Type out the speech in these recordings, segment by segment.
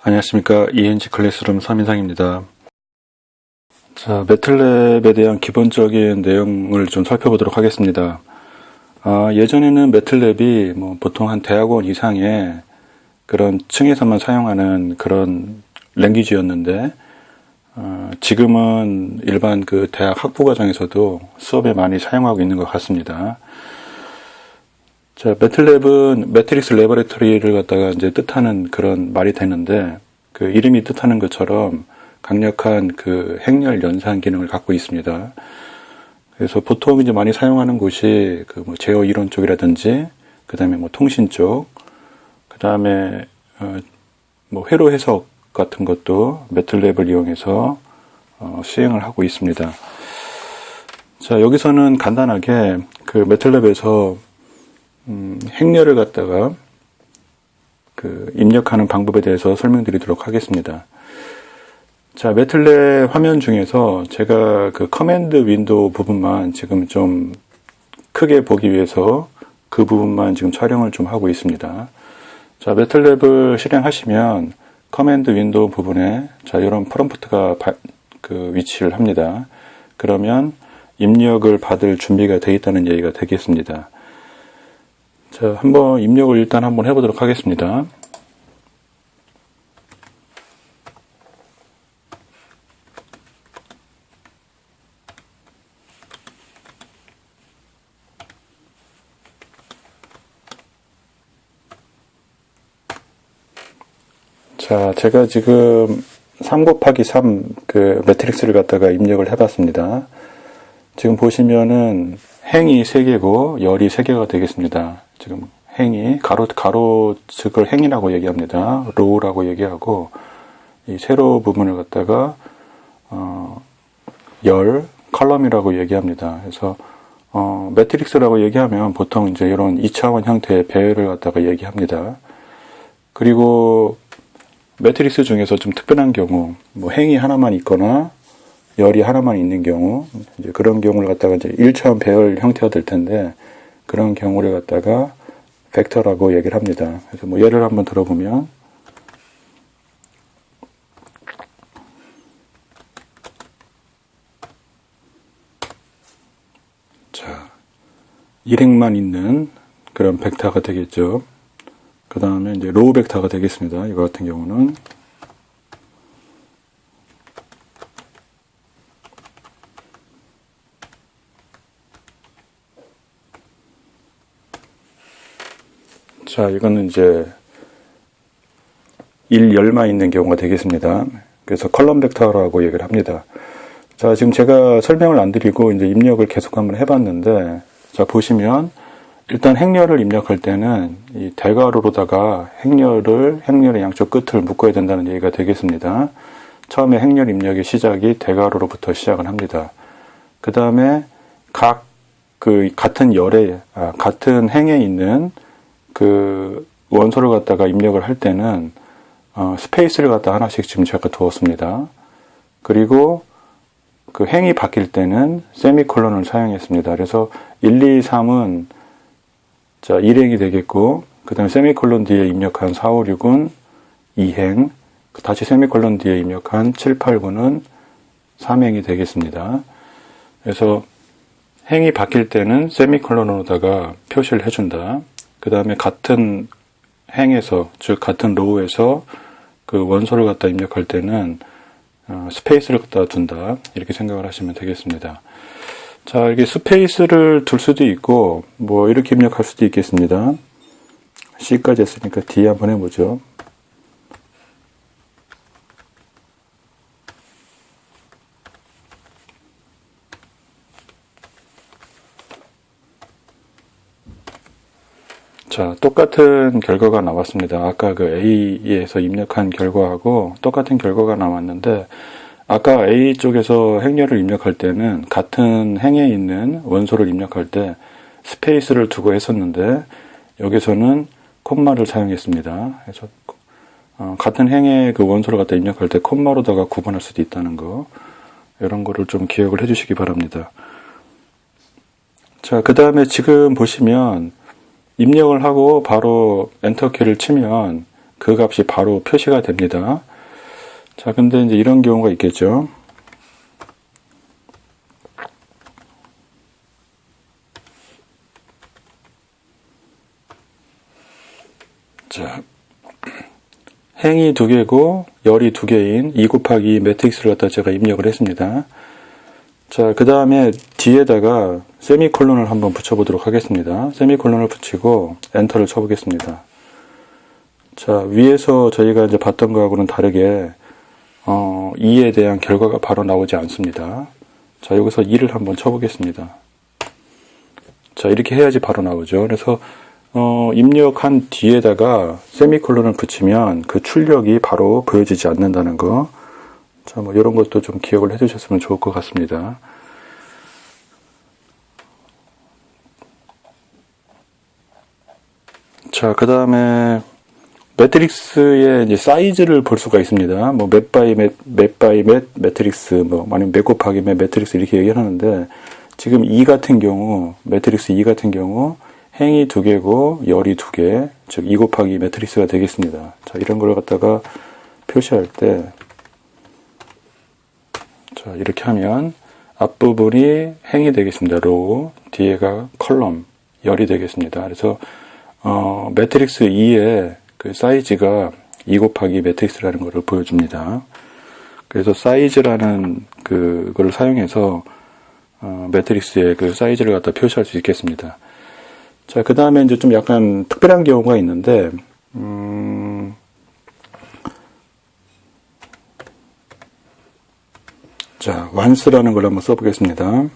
안녕하십니까. ENG 클래스룸 3인상입니다. 자, 매틀랩에 대한 기본적인 내용을 좀 살펴보도록 하겠습니다. 아, 예전에는 매틀랩이 뭐 보통 한 대학원 이상의 그런 층에서만 사용하는 그런 랭귀지였는데, 어, 지금은 일반 그 대학 학부 과정에서도 수업에 많이 사용하고 있는 것 같습니다. 자, 매틀랩은 매트릭스 레버레터리를 갖다가 이제 뜻하는 그런 말이 되는데, 그 이름이 뜻하는 것처럼 강력한 그 행렬 연산 기능을 갖고 있습니다. 그래서 보통 이제 많이 사용하는 곳이 그 뭐 제어 이론 쪽이라든지, 그 다음에 뭐 통신 쪽, 그 다음에 어뭐 회로 해석 같은 것도 매틀랩을 이용해서 어 수행을 하고 있습니다. 자, 여기서는 간단하게 그 매틀랩에서 음, 행렬을 갖다가 그 입력하는 방법에 대해서 설명드리도록 하겠습니다. 자, 매틀랩 화면 중에서 제가 그 커맨드 윈도우 부분만 지금 좀 크게 보기 위해서 그 부분만 지금 촬영을 좀 하고 있습니다. 자, 매틀랩을 실행하시면 커맨드 윈도우 부분에 자, 이런 프롬프트가 바, 그 위치를 합니다. 그러면 입력을 받을 준비가 되어 있다는 얘기가 되겠습니다. 자, 한번 입력을 일단 한번 해보도록 하겠습니다. 자, 제가 지금 3 곱하기 3 그 매트릭스를 갖다가 입력을 해봤습니다. 지금 보시면은 행이 3개고 열이 3개가 되겠습니다. 지금 행이 가로 가로 측을 행이라고 얘기합니다. 로우라고 얘기하고 이 세로 부분을 갖다가 어, 열 컬럼이라고 얘기합니다. 그래서 어, 매트릭스라고 얘기하면 보통 이제 이런 2차원 형태의 배열을 갖다가 얘기합니다. 그리고 매트릭스 중에서 좀 특별한 경우, 뭐 행이 하나만 있거나 열이 하나만 있는 경우, 이제 그런 경우를 갖다가 이제 1차원 배열 형태가 될 텐데, 그런 경우를 갖다가 벡터라고 얘기를 합니다. 그래서 뭐 예를 한번 들어보면, 자, 일행만 있는 그런 벡터가 되겠죠. 그 다음에 이제 로우 벡터가 되겠습니다. 이거 같은 경우는 자, 이거는 이제 1, 열만 있는 경우가 되겠습니다. 그래서 컬럼 벡터라고 얘기를 합니다. 자, 지금 제가 설명을 안 드리고 이제 입력을 계속 한번 해봤는데, 자, 보시면, 일단 행렬을 입력할 때는 이 대괄호로다가 행렬을, 행렬의 양쪽 끝을 묶어야 된다는 얘기가 되겠습니다. 처음에 행렬 입력의 시작이 대괄호로부터 시작을 합니다. 그 다음에 각 그 같은 열에, 아, 같은 행에 있는 그 원소를 갖다가 입력을 할 때는 어, 스페이스를 갖다 하나씩 지금 제가 두었습니다. 그리고 그 행이 바뀔 때는 세미콜론을 사용했습니다. 그래서 1, 2, 3은 자 1행이 되겠고 그 다음에 세미콜론 뒤에 입력한 4, 5, 6은 2행 다시 세미콜론 뒤에 입력한 7, 8, 9는 3행이 되겠습니다. 그래서 행이 바뀔 때는 세미콜론으로다가 표시를 해준다. 그 다음에 같은 행에서, 즉, 같은 로우에서 그 원소를 갖다 입력할 때는 어, 스페이스를 갖다 둔다. 이렇게 생각을 하시면 되겠습니다. 자, 이렇게 스페이스를 둘 수도 있고, 뭐, 이렇게 입력할 수도 있겠습니다. C까지 했으니까 D 한번 해보죠. 자, 똑같은 결과가 나왔습니다. 아까 그 A에서 입력한 결과하고 똑같은 결과가 나왔는데, 아까 A 쪽에서 행렬을 입력할 때는 같은 행에 있는 원소를 입력할 때 스페이스를 두고 했었는데, 여기서는 콤마를 사용했습니다. 그래서 어, 같은 행의 그 원소를 갖다 입력할 때 콤마로다가 구분할 수도 있다는 거, 이런 거를 좀 기억을 해주시기 바랍니다. 자, 그 다음에 지금 보시면 입력을 하고 바로 엔터키를 치면 그 값이 바로 표시가 됩니다. 자, 근데 이제 이런 경우가 있겠죠. 자, 행이 두 개고 열이 두 개인 2 곱하기 2 매트릭스를 갖다 제가 입력을 했습니다. 자, 그 다음에 뒤에다가 세미콜론을 한번 붙여보도록 하겠습니다. 세미콜론을 붙이고 엔터를 쳐보겠습니다. 자, 위에서 저희가 이제 봤던 거하고는 다르게, 어, 2에 대한 결과가 바로 나오지 않습니다. 자, 여기서 2를 한번 쳐보겠습니다. 자, 이렇게 해야지 바로 나오죠. 그래서, 어, 입력한 뒤에다가 세미콜론을 붙이면 그 출력이 바로 보여지지 않는다는 거. 자, 뭐, 이런 것도 좀 기억을 해 두셨으면 좋을 것 같습니다. 자, 그 다음에, 매트릭스의 사이즈를 볼 수가 있습니다. 뭐, 몇 바이 몇, 몇 바이 몇 매트릭스, 뭐, 아니면 몇 곱하기 몇 매트릭스 이렇게 얘기를 하는데, 지금 2 같은 경우, 매트릭스 2 같은 경우, 행이 두 개고, 열이 두 개, 즉, 2 곱하기 매트릭스가 되겠습니다. 자, 이런 걸 갖다가 표시할 때, 자, 이렇게 하면 앞부분이 행이 되겠습니다. 로우, 뒤에가 컬럼, 열이 되겠습니다. 그래서 어, 매트릭스 2의 그 사이즈가 2 곱하기 매트릭스라는 것을 보여줍니다. 그래서 사이즈라는 그걸 사용해서 어, 매트릭스의 그 사이즈를 갖다 표시할 수 있겠습니다. 자, 그 다음에 이제 좀 약간 특별한 경우가 있는데, 음, 자, 완스라는 걸 한번 써보겠습니다.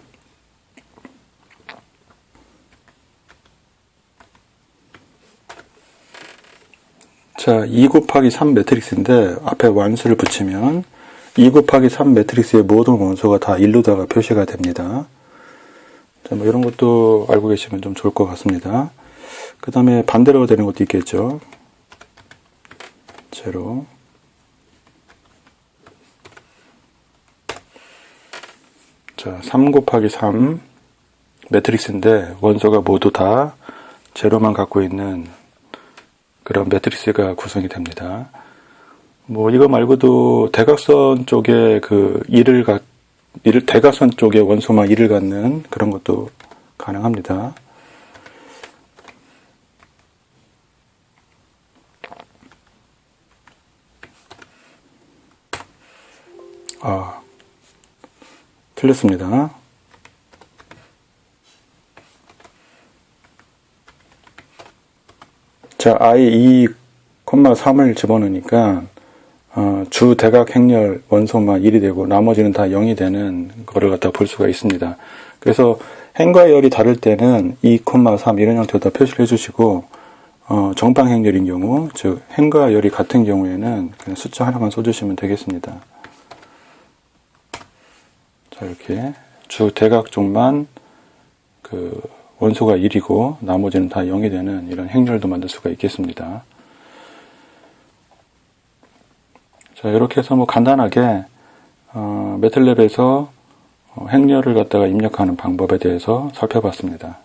자, 2 곱하기 3 매트릭스인데 앞에 완수를 붙이면 2 곱하기 3 매트릭스의 모든 원소가 다 1로다가 표시가 됩니다. 자, 뭐 이런 것도 알고 계시면 좀 좋을 것 같습니다. 그 다음에 반대로 되는 것도 있겠죠. 제로. 자, 3 곱하기 3 매트릭스인데 원소가 모두 다 제로만 갖고 있는 그런 매트릭스가 구성이 됩니다. 뭐 이거 말고도 대각선 쪽에 그 1을 갖, 1을 대각선 쪽에 원소만 1을 갖는 그런 것도 가능합니다. 아, 틀렸습니다. 자, i 2,3을 집어넣으니까 어, 주 대각 행렬 원소만 1이 되고 나머지는 다 0이 되는 거를 갖다 볼 수가 있습니다. 그래서 행과 열이 다를 때는 2,3 이런 형태로 표시를 해주시고 어, 정방 행렬인 경우 즉 행과 열이 같은 경우에는 그냥 숫자 하나만 써주시면 되겠습니다. 자 이렇게 주 대각 쪽만 그 원소가 1이고 나머지는 다 0이 되는 이런 행렬도 만들 수가 있겠습니다. 자, 이렇게 해서 뭐 간단하게 어, 매틀랩에서 어, 행렬을 갖다가 입력하는 방법에 대해서 살펴봤습니다.